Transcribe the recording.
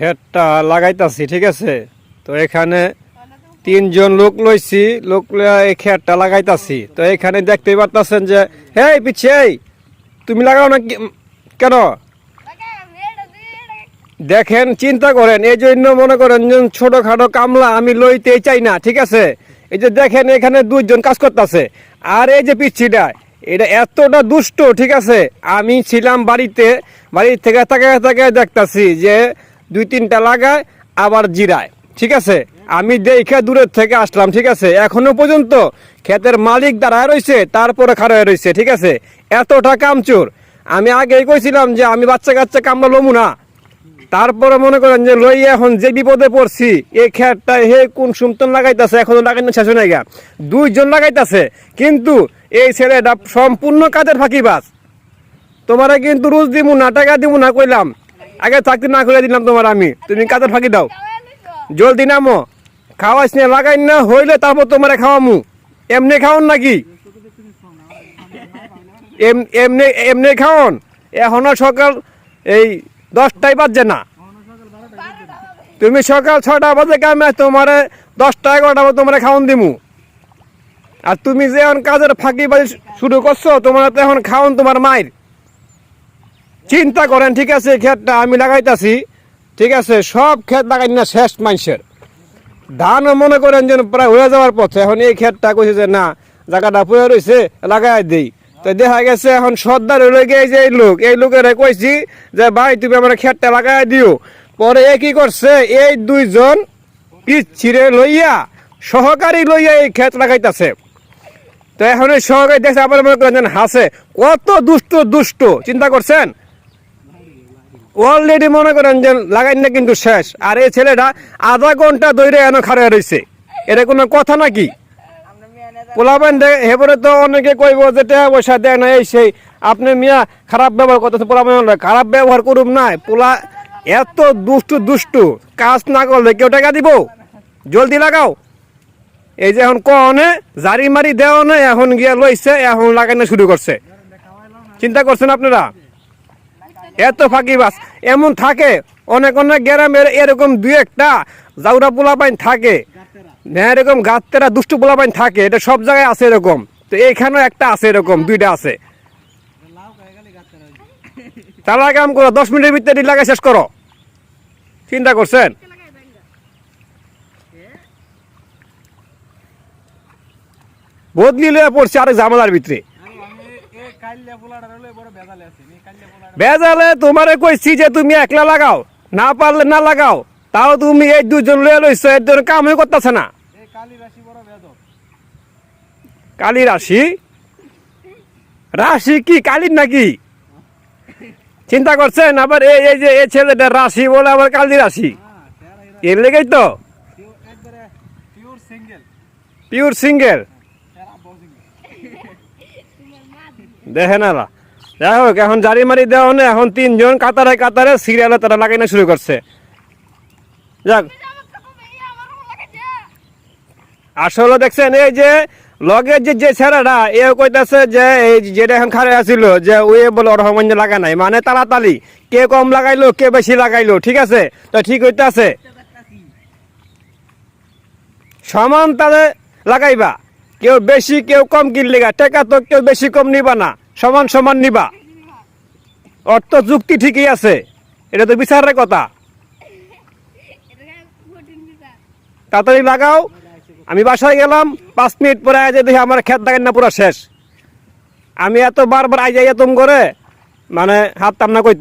হেডটা লাগাইতাছি, ঠিক আছে? তো এখানে তিনজন লোক লইছি, লোক এই খেরটা লাগাইতাছি। তো এখানে দেখতেই পারতাছেন যে, হেই পিছিয়ে তুমি লাগাও না কেন? দেখেন, চিন্তা করেন, এই জন্য মনে করেন ছোটখাটো কামলা আমি লইতেই চাই না, ঠিক আছে? এই যে দেখেন, এখানে দুইজন কাজ করতেছে। আর এই যে পিচ্ছিটা, এটা এতটা দুষ্ট, ঠিক আছে? আমি ছিলাম বাড়িতে বাড়ি থেকে তাকায় তাকায় দেখতাছি যে দুই তিনটা লাগায়, আবার জিরায়। ঠিক আছে? আমি দেখে দূরের থেকে আসলাম, ঠিক আছে? এখনও পর্যন্ত ক্ষেতের মালিক দাঁড়ায় রয়েছে, তারপরে খাড়ায় রয়েছে, ঠিক আছে? এতটা কামচোর। আমি আগেই কইছিলাম যে আমি বাচ্চা কাচ্চা কামলা লমু না। তারপরে মনে করেন যে লই এখন যে বিপদে পড়ছি এই খেরটা হে কোন সুমতন লাগাইতেছে, এখনও লাগাইতে শেষ নাই গা। দুইজন লাগাইতেছে, কিন্তু এই ছেলেটা সম্পূর্ণ কাজের ফাঁকিবাজ? তোমারে কিন্তু রোজ দিমু না, টাকা দিমু না, কইলাম। আগে চাকরি না করে দিলাম তোমার আমি। তুমি কাজের ফাঁকি দাও। জলদি নামো। খাওয়াইস না, লাগাই না, হইলে তারপর তোমারে খাওয়ামু। এমনি খাওন নাকি? এম- এমনি এমনি খাওন? এখনও সকাল এই দশটায় বাজছে না। তুমি সকাল ছটা বাজে কামে তোমারে দশটা, এগারোটা বাজে তোমারে খাওন দিমু। আর তুমি যে এখন কাজের ফাঁকি বাজি শুরু করছ, তোমার তো এখন খাওন তোমার মায়ের। চিন্তা করেন, ঠিক আছে ক্ষেতটা আমি লাগাইতাছি, ঠিক আছে, সব ক্ষেত লাগাই না, শেষ মানুষের। ধানও মনে করেন যেন প্রায় হয়ে যাওয়ার পথে, এখন এই ক্ষেতটা কইছে যে, না, জায়গাটা পড়ে রয়েছে লাগাই দেই। তো দেখা গেছে, এখন সর্দার হয়ে গিয়ে যে এই লোক, এই লোকের কইছি যে, ভাই, তুমি আমার ক্ষেতটা লাগাই দিও। পরে এ কি করছে, এই দুইজন পিছ ছিঁড়ে লইয়া, সহকারী লইয়া এই ক্ষেত লাগাইতাছে। তো এখন সহকারী দেখছে, আবার মনে করেন হাসে। কত দুষ্ট দুষ্ট, চিন্তা করছেন? অলরেডি মনে করেন যে লাগাই না কিন্তু শেষ। আর এই ছেলেটা আধা ঘণ্টা ধরে এনে খাড়া রয়েছে এটা কোনো কথা নাকি? পোলাবেন হেবরে তো অনেকে কইব যে টাকা পয়সা দেয় না, এই সেই। আপনি মিয়া, খারাপ ব্যবহার করতেছে পোলাবেন খারাপ ব্যবহার করুম নাই পোলা এত দুষ্টু দুষ্টু। কাজ না করলে কেউ টাকা দিব? জলদি লাগাও। এই যে এখন কনে, জারি মারি দেওয়া নেই, এখন গিয়া লইছে, এখন লাগানো শুরু করছে। চিন্তা করছেন আপনারা? এত ফাঁকিবাস এমন থাকে, অনেক অনেক গ্রামের এরকম দুই একটা জাউরা পোলা পাইন থাকে। না এরকম গাত্তেরা দুষ্টু পোলা পাইন থাকে, এটা সব জায়গায় আছে এরকম। তো এইখানেও একটা আছে এরকম, দুইটা আছে। তারা কাম করো দশ মিনিটের ভিতরে লাগা শেষ করো। চিন্তা করছেন? বদলি লয়ে পড়ছে আরেক ঝামেলার ভিতরে। বেজালে তোমারে কইছি যে তুমি একলা লাগাও না পারলে না লাগাও তাও তুমি এই দুজন লয়ে লইছো এর জন্য কামই করতেছে না। কালী রাশি রাশি? কি কালীর নাকি? চিন্তা করছেন? আবার এই এই যে এই ছেলেটা রাশি বলে আবার কালী রাশি? এর লেগেই তো। পিওর সিঙ্গেল যাই হোক এখন জারি মারি দেওয়া না এখন তিনজন কাতারে কাতারে সিরিয়ালে তারা লাগাইনা শুরু করছে। যাক। আসলে দেখছেন, এই যে লগের যে যে ছেলেটা এ কইতাছে যে এই যেটা এখন খারে আছিল, যে ওয়ে বলে রহমান লাগা নাই। মানে তাড়াতাড়ি, কে কম লাগাইলো, কে বেশি লাগাইলো, ঠিক আছে? তো ঠিক হইতাছে। সমান তাদের লাগাইবা। কেউ বেশি, কেউ কম কিনলে গা টাকা তো কেউ বেশি কম নিবা না। সমান সমান নিবা। অর্থ যুক্তি ঠিকই আছে। এটা তো বিচারের কথা। তাড়াতাড়ি লাগাও। আমি বাসায় গেলাম, পাঁচ মিনিট পরে আজ দেখি আমার খেত দেখেন না পুরো শেষ। আমি এত বারবার আই যাই তুম করে মানে হাত তামনা কইতে।